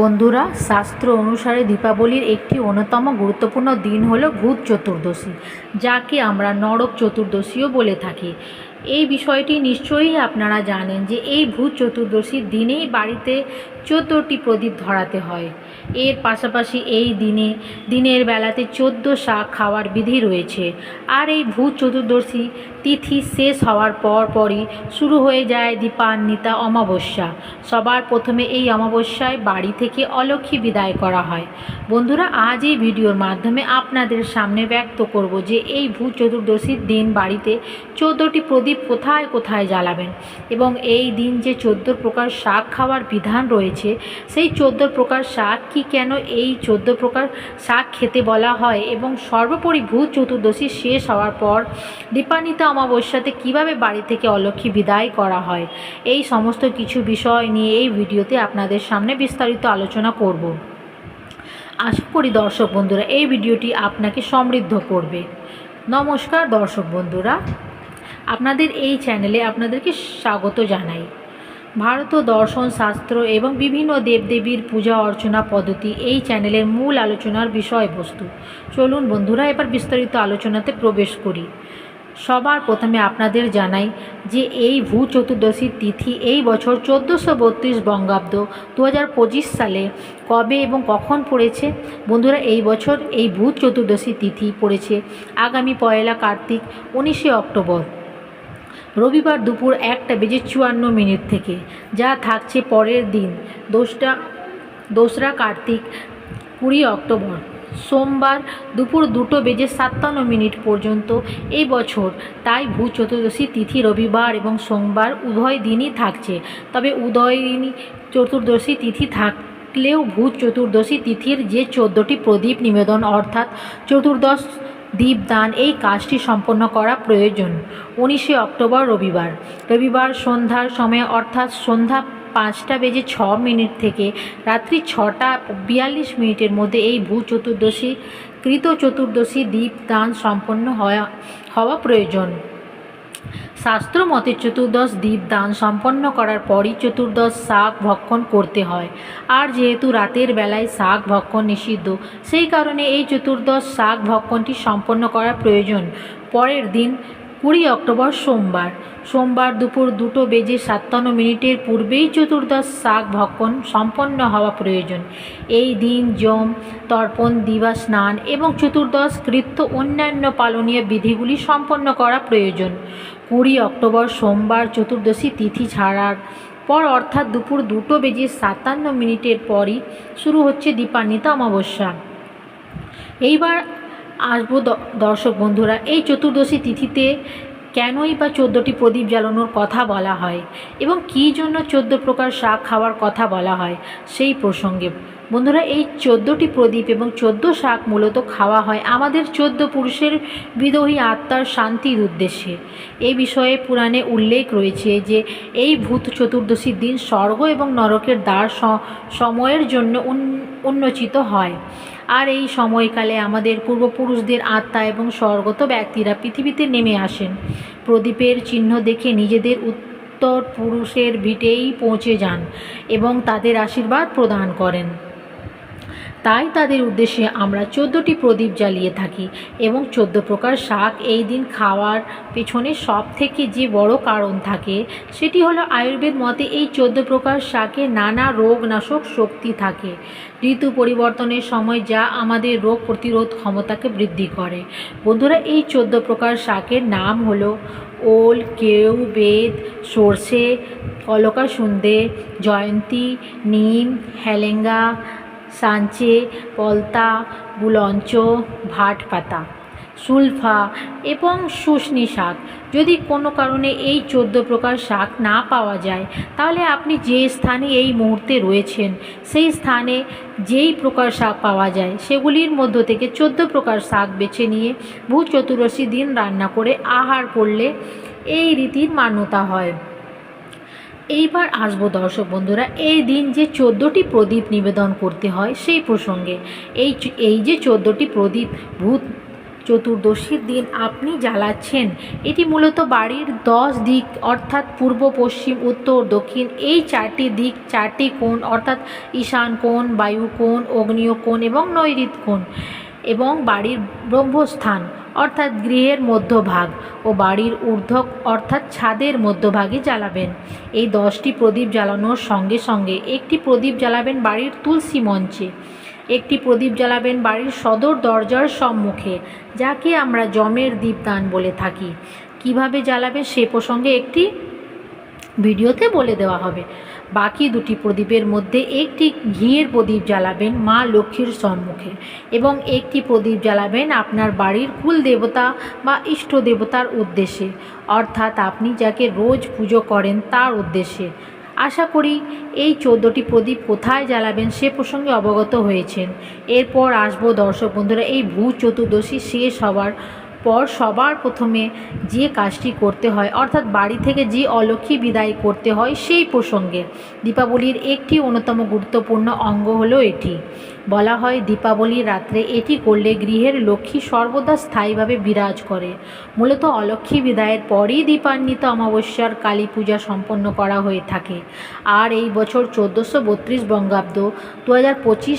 বন্ধুরা, শাস্ত্র অনুসারে দীপাবলির একটি অন্যতম গুরুত্বপূর্ণ দিন হল ভূত চতুর্দশী, যাকে আমরা নরক চতুর্দশীও বলে থাকি। এই বিষয়টি নিশ্চয়ই আপনারা জানেন যে এই ভূত চতুর্দশীর দিনেই বাড়িতে চতুর্টি প্রদীপ ধরাতে হয়। এর পাশাপাশি এই দিনে, দিনের বেলাতে চোদ্দ শাক খাওয়ার বিধি রয়েছে। আর এই ভূত চতুর্দশী তিথি শেষ হওয়ার পর পরই শুরু হয়ে যায় দীপান্বিতা অমাবস্যা। সবার প্রথমে এই অমাবস্যায় বাড়ি থেকে অলক্ষী বিদায় করা হয়। বন্ধুরা, আজ এই ভিডিওর মাধ্যমে আপনাদের সামনে ব্যক্ত করব যে এই ভূত চতুর্দশীর দিন বাড়িতে চোদ্দোটি প্রদীপ কোথায় কোথায় জ্বালাবেন এবং এই দিন যে চোদ্দ প্রকার শাক খাওয়ার বিধান রয়েছে, সেই চোদ্দ প্রকার শাক কি কেন এই চোদ্দ প্রকার শাক খেতে বলা হয়? এবং সর্বোপরি ভূত চতুর্দশী শেষ হওয়ার পর দীপান্বিতা অমাবস্যাতে কীভাবে বাড়ি থেকে অলক্ষী বিদায় করা হয়? এই সমস্ত কিছু বিষয় নিয়ে এই ভিডিওতে আপনাদের সামনে বিস্তারিত আলোচনা করব। আশা করি দর্শক বন্ধুরা, এই ভিডিওটি আপনাকে সমৃদ্ধ করবে। নমস্কার দর্শক বন্ধুরা। আপনাদের এই চ্যানেলে আপনাদেরকে স্বাগত জানাই। ভারতীয় দর্শন শাস্ত্র এবং বিভিন্ন দেবদেবীর পূজা অর্চনা পদ্ধতি এই চ্যানেলের মূল আলোচনার বিষয়বস্তু। চলুন বন্ধুরা, এবার বিস্তারিত আলোচনাতে প্রবেশ করি। সবার প্রথমে আপনাদের জানাই যে এই ভূ চতুর্দশীর তিথি এই বছর চোদ্দোশো বত্রিশ বঙ্গাব্দ দু হাজার পঁচিশ সালে কবে এবং কখন পড়েছে? বন্ধুরা, এই বছর এই ভূত চতুর্দশী তিথি পড়েছে আগামী পয়লা কার্তিক উনিশে অক্টোবর। রবিবার দুপুর একটা বেজে চুয়ান্ন মিনিট থেকে, যা থাকছে পরের দিন, দোসরা দোসরা কার্তিক, কুড়ি অক্টোবর। সোমবার দুপুর দুটো বেজে সাতান্ন মিনিট পর্যন্ত এই বছর, তাই ভূ চতুর্দশী তিথি রবিবার এবং সোমবার উভয় দিনই থাকছে। তবে উদয় দিনই চতুর্দশী তিথি থাকলেও ভূত চতুর্দশী তিথির যে চোদ্দোটি প্রদীপ নিবেদন, অর্থাৎ চতুর্দশ দীপদান এই কাজটি সম্পন্ন করা প্রয়োজন। উনিশে অক্টোবর, রবিবার। রবিবার সন্ধ্যার সময়, অর্থাৎ সন্ধ্যা পাঁচটা বেজে ছ মিনিট থেকে রাত্রি ছটা বিয়াল্লিশ মিনিটের মধ্যে এই ভূ চতুর্দশী, কৃত চতুর্দশী দীপদান সম্পন্ন হওয়া হওয়া প্রয়োজন। শাস্ত্র মতে চতুর্দশ দ্বীপ দান সম্পন্ন করার পরই চতুর্দশ শাক ভক্ষণ করতে হয়। আর যেহেতু রাতের বেলায় শাক ভক্ষণ নিষিদ্ধ, সেই কারণে এই চতুর্দশ শাক ভক্ষণটি সম্পন্ন করা প্রয়োজন। পরের দিন কুড়ি অক্টোবর সোমবার। সোমবার দুপুর দুটো বেজে সাতান্ন মিনিটের পূর্বেই চতুর্দশ শাক ভক্ষণ সম্পন্ন হওয়া প্রয়োজন। এই দিন যম তর্পণ, দিবা স্নান এবং চতুর্দশ কৃত্য অন্যান্য পালনীয় বিধিগুলি সম্পন্ন করা প্রয়োজন। কুড়ি অক্টোবর সোমবার চতুর্দশী তিথি ছাড়ার পর অর্থাৎ দুপুর দুটো বেজে সাতান্ন মিনিটের পরই শুরু হচ্ছে দীপান্বিতা অমাবস্যা। এইবার আসব দর্শক বন্ধুরা, এই চতুর্দশী তিথিতে কেনই বা চোদ্দোটি প্রদীপ জ্বালানোর কথা বলা হয় এবং কী জন্য চোদ্দ প্রকার শাক খাওয়ার কথা বলা হয় সেই প্রসঙ্গে বন্ধুরা, এই চোদ্দোটি প্রদীপ এবং চোদ্দ শাক মূলত খাওয়া হয় আমাদের চোদ্দ পুরুষের বিদোহী আত্মার শান্তির উদ্দেশ্যে। এই বিষয়ে পুরাণে উল্লেখ রয়েছে যে, এই ভূত চতুর্দশীর দিন স্বর্গ এবং নরকের দ্বার সময়ের জন্য উন্মোচিত হয়। আর এই সময়কালে আমাদের পূর্বপুরুষদের আত্মা এবং স্বর্গত ব্যক্তিরা পৃথিবীতে নেমে আসেন। প্রদীপের চিহ্ন দেখে নিজেদের উত্তর পুরুষের ভিটেই পৌঁছে যান এবং তাদের আশীর্বাদ প্রদান করেন। তাই তাদের উদ্দেশ্যে আমরা চোদ্দোটি প্রদীপ জ্বালিয়ে থাকি এবং চোদ্দ প্রকার শাক এই দিন খাওয়ার পেছনে সব থেকে যে বড় কারণ থাকে, সেটি হলো আয়ুর্বেদ মতে এই চোদ্দ প্রকার শাকে নানা রোগ নাশক শক্তি থাকে। ঋতু পরিবর্তনের সময় যা আমাদের রোগ প্রতিরোধ ক্ষমতাকে বৃদ্ধি করে। বন্ধুরা, এই চোদ্দ প্রকার শাকের নাম হলো ওল, কেউ, বেদ, সর্ষে কলকা সন্ধে জয়ন্তী, নিম, হেলেঙ্গা সাঞ্চে, পলতা, বুলঞ্চ ভাট পাতা সুলফা এবং শুশনি শাক। যদি কোনো কারণে এই চোদ্দ প্রকার শাক না পাওয়া যায়, তাহলে আপনি যে স্থানে এই মুহূর্তে রয়েছেন, সেই স্থানে যেই প্রকার শাক পাওয়া যায়, সেগুলির মধ্য থেকে চোদ্দ প্রকার শাক বেছে নিয়ে ভূ চতুর্দশী দিন রান্না করে আহার করলে এই রীতির মান্যতা হয়। এইবার আসব দর্শক বন্ধুরা, এই দিন যে চোদ্দোটি প্রদীপ নিবেদন করতে হয় সেই প্রসঙ্গে। এই এই যে চোদ্দোটি প্রদীপ ভূত চতুর্দশীর দিন আপনি জ্বালাচ্ছেন, এটি মূলত বাড়ির দশ দিক, অর্থাৎ পূর্ব, পশ্চিম, উত্তর, দক্ষিণ, এই চারটি দিক, চারটি কোণ, অর্থাৎ ঈশান কোণ, বায়ু কোণ অগ্নিয় কোণ এবং নৈঋত কোণ এবং বাড়ির ব্রহ্মস্থান। অর্থাৎ গৃহের মধ্যভাগ ও বাড়ির ঊর্ধ্ব অর্থাৎ ছাদের মধ্যভাগে জ্বালাবেন। এই দশটি প্রদীপ জ্বালানোর সঙ্গে সঙ্গে একটি প্রদীপ জ্বালাবেন বাড়ির তুলসী মঞ্চে। একটি প্রদীপ জ্বালাবেন বাড়ির সদর দরজার সম্মুখে, যাকে আমরা জমের দীপদান বলে থাকি। কীভাবে জ্বালাবে সে প্রসঙ্গে একটি ভিডিওতে বলে দেওয়া হবে। বাকি দুটি প্রদীপের মধ্যে একটি ঘিয়ের প্রদীপ জ্বালাবেন মা লক্ষ্মীর সম্মুখে এবং একটি প্রদীপ জ্বালাবেন আপনার বাড়ির কুল দেবতা বা ইষ্ট দেবতার উদ্দেশ্যে। অর্থাৎ আপনি যাকে রোজ পুজো করেন তার উদ্দেশ্যে। আশা করি এই চোদ্দোটি প্রদীপ কোথায় জ্বালাবেন সে প্রসঙ্গে অবগত হয়েছেন। এরপর আসব দর্শক বন্ধুরা, এই ভূ চতুর্দশী শেষ হওয়ার পর সবার প্রথমে যে কাজটি করতে হয়, অর্থাৎ বাড়ি থেকে যে অলক্ষী বিদায় করতে হয়, সেই প্রসঙ্গে। দীপাবলির একটি অন্যতম গুরুত্বপূর্ণ অঙ্গ হলো এটি। বলা হয় দীপাবলির রাত্রে এটি করলে গৃহের লক্ষ্মী সর্বদা স্থায়ীভাবে বিরাজ করে। মূলত অলক্ষ্মী বিদায়ের পরই দীপান্বিত অমাবস্যার কালী পূজা সম্পন্ন করা হয়ে থাকে। আর এই বছর চোদ্দোশো বত্রিশ বঙ্গাব্দ দু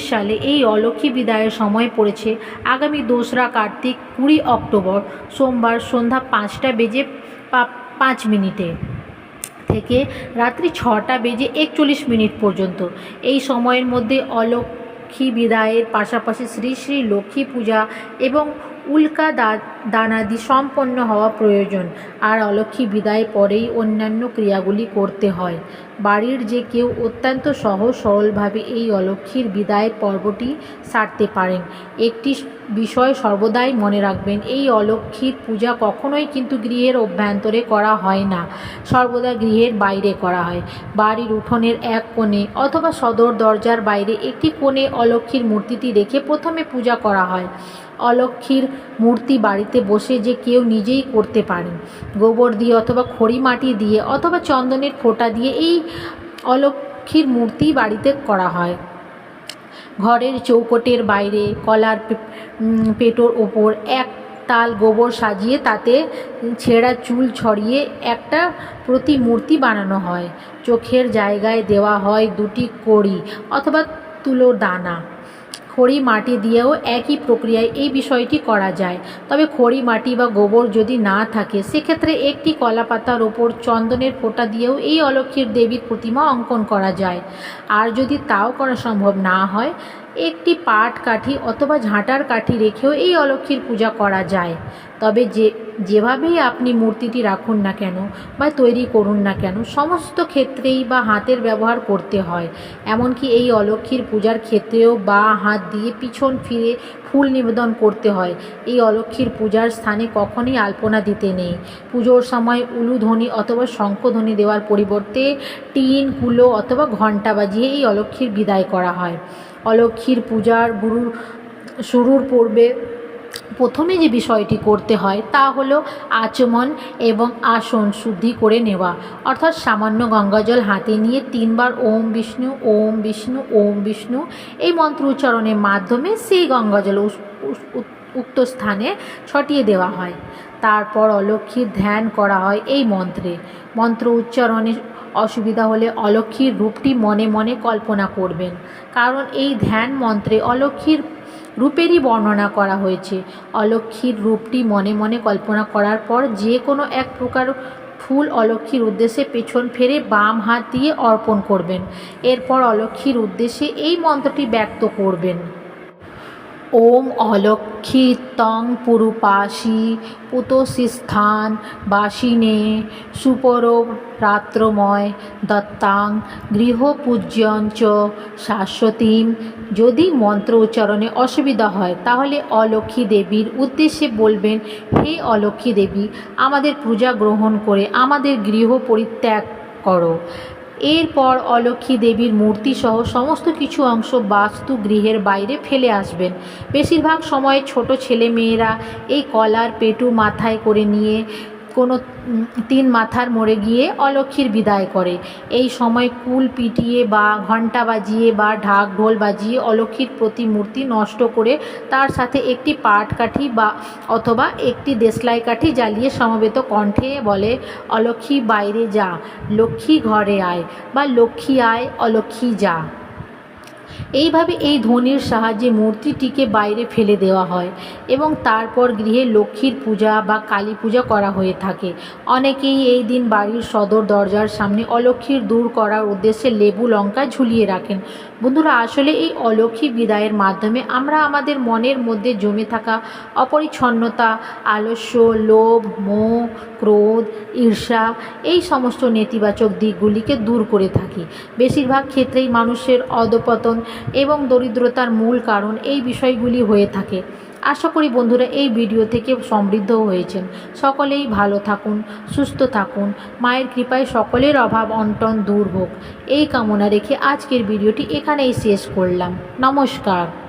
সালে এই অলক্ষ্মী বিদায়ের সময় পড়েছে। আগামী দোসরা, কার্তিক, কুড়ি অক্টোবর, সোমবার সন্ধ্যা পাঁচটা বেজে পাঁচ মিনিটে থেকে রাত্রি ছটা বেজে একচল্লিশ মিনিট পর্যন্ত। এই সময়ের মধ্যে অলক্ষী বিদায়ের পাশাপাশি শ্রী শ্রী লক্ষ্মী পূজা এবং উল্কা দা, দানাদি সম্পন্ন হওয়া প্রয়োজন। আর অলক্ষী বিদায় পরেই অন্যান্য ক্রিয়াগুলি করতে হয়। বাড়ির যে কেউ অত্যন্ত সহজ সরলভাবে এই অলক্ষীর বিদায় পর্বটি সারতে পারেন। একটি বিষয় সর্বদাই মনে রাখবেন, এই অলক্ষীর পূজা কখনোই কিন্তু গৃহের অভ্যন্তরে করা হয় না। সর্বদা গৃহের বাইরে করা হয়। বাড়ির উঠোনের এক কোণে অথবা সদর দরজার বাইরে একটি কোণে অলক্ষীর মূর্তিটি রেখে প্রথমে পূজা করা হয়। অলক্ষীর মূর্তি বাড়িতে বসে যে কেউ নিজেই করতে পারেন গোবর দিয়ে অথবা খড়ি মাটি দিয়ে অথবা চন্দনের ফোঁটা দিয়ে এই অলক্ষীর মূর্তি বাড়িতে করা হয়। ঘরের চৌকটের বাইরে কলার পেটোর ওপর এক তাল গোবর সাজিয়ে তাতে ছেঁড়া চুল ছড়িয়ে একটা প্রতিমূর্তি বানানো হয়। চোখের জায়গায় দেওয়া হয় দুটি কড়ি অথবা তুলোর দানা। খড়ি, মাটি দিয়েও একই প্রক্রিয়ায় এই বিষয়টি করা যায়। তবে খড়ি, মাটি বা গোবর যদি না থাকে, সেক্ষেত্রে একটি কলা পাতার ওপর চন্দনের ফোঁটা দিয়েও এই অলক্ষীর দেবীর প্রতিমা অঙ্কন করা যায়। আর যদি তাও করা সম্ভব না হয় একটি পাট কাঠি অথবা ঝাঁটার কাঠি রেখেও এই অলক্ষীর পূজা করা যায়। তবে যে, যেভাবেই আপনি মূর্তিটি রাখুন না কেন বা তৈরি করুন না কেন, সমস্ত ক্ষেত্রেই বা হাতের ব্যবহার করতে হয়। এমনকি এই অলক্ষীর পূজার ক্ষেত্রেও বা হাত দিয়ে পিছন ফিরে ফুল নিবেদন করতে হয়। এই অলক্ষীর পূজার স্থানে কখনই আলপনা দিতে নেই। পুজোর সময় উলুধ্বনি অথবা শঙ্খধ্বনি দেওয়ার পরিবর্তে টিন, কুলো অথবা ঘণ্টা বাজিয়ে এই অলক্ষীর বিদায় করা হয়। অলক্ষীর পূজার গুরুর শুরুর পূর্বে প্রথমে যে বিষয়টি করতে হয় তা হলো আচমন এবং আসন শুদ্ধি করে নেওয়া। অর্থাৎ সামান্য গঙ্গাজল হাতে নিয়ে তিনবার ওম বিষ্ণু ওম বিষ্ণু ওম বিষ্ণু এই মন্ত্র উচ্চারণের মাধ্যমে সেই গঙ্গাজল উক্ত স্থানে ছটিয়ে দেওয়া হয়। তারপর অলক্ষীর ধ্যান করা হয় এই মন্ত্রে। মন্ত্র উচ্চারণে অসুবিধা হলে অলক্ষীর রূপটি মনে মনে কল্পনা করবেন। কারণ এই ধ্যান মন্ত্রে অলক্ষীর রূপেরই বর্ণনা করা হয়েছে। অলক্ষীর রূপটি মনে মনে কল্পনা করার পর যে কোনো এক প্রকার ফুল অলক্ষীর উদ্দেশ্যে পেছন ফেরে বাম হাত দিয়ে অর্পণ করবেন। এরপর অলক্ষীর উদ্দেশ্যে এই মন্ত্রটি ব্যক্ত করবেন। ওম অলক্ষী তং পুরুপাশি পুতসিস্থান বাসিনে সুপর রাত্রময় দত্তাং গৃহপূজ্যঞ্চ শাশ্বতীম। যদি মন্ত্র উচ্চারণে অসুবিধা হয়, তাহলে অলক্ষী দেবীর উদ্দেশ্যে বলবেন, হে অলক্ষী দেবী, আমাদের পূজা গ্রহণ করে আমাদের গৃহ পরিত্যাগ করো। এরপর অলক্ষ্মী দেবীর মূর্তিসহ সমস্ত কিছু অংশ বাস্তু গৃহের বাইরে ফেলে আসবেন। বেশিরভাগ সময় ছোট ছেলে মেয়েরা এই কলার পেটু মাথায় করে নিয়ে কোনো তিন মাথার মোড়ে গিয়ে অলক্ষীর বিদায় করে। এই সময় কুল পিটিয়ে বা ঘণ্টা বাজিয়ে বা ঢাক ঢোল বাজিয়ে অলক্ষীর প্রতিমূর্তি নষ্ট করে তার সাথে একটি পাট কাঠি বা অথবা একটি দেশলাই কাঠি জ্বালিয়ে সমবেত কণ্ঠে বলে, অলক্ষী, বাইরে যা। লক্ষ্মী ঘরে আয় বা লক্ষ্মী আয়, অলক্ষী যা। এইভাবে এই ধ্বনির সাহায্যে মূর্তিটিকে বাইরে ফেলে দেওয়া হয় এবং তারপর গৃহে লক্ষ্মীর পূজা বা কালী পূজা করা হয়ে থাকে। অনেকেই এই দিন বাড়ির সদর দরজার সামনে অলক্ষীর দূর করার উদ্দেশ্যে লেবু লঙ্কা ঝুলিয়ে রাখেন। বন্ধুরা, আসলে এই অলক্ষী বিদায়ের মাধ্যমে আমরা আমাদের মনের মধ্যে জমে থাকা অপরিচ্ছন্নতা, আলস্য, লোভ, মোহ, ক্রোধ, ঈর্ষা এই সমস্ত নেতিবাচক দিকগুলিকে দূর করে থাকি। বেশিরভাগ ক্ষেত্রেই মানুষের অধপতন এবং দরিদ্রতার মূল কারণ এই বিষয়গুলি হয়ে থাকে। আশা করি বন্ধুরা এই ভিডিও থেকে সমৃদ্ধ হয়েছেন। সকলেই ভালো থাকুন, সুস্থ থাকুন। মায়ের কৃপায় সকলের অভাব অন্টন দূর হোক। এই কামনা রেখে আজকের ভিডিওটি এখানেই শেষ করলাম। নমস্কার।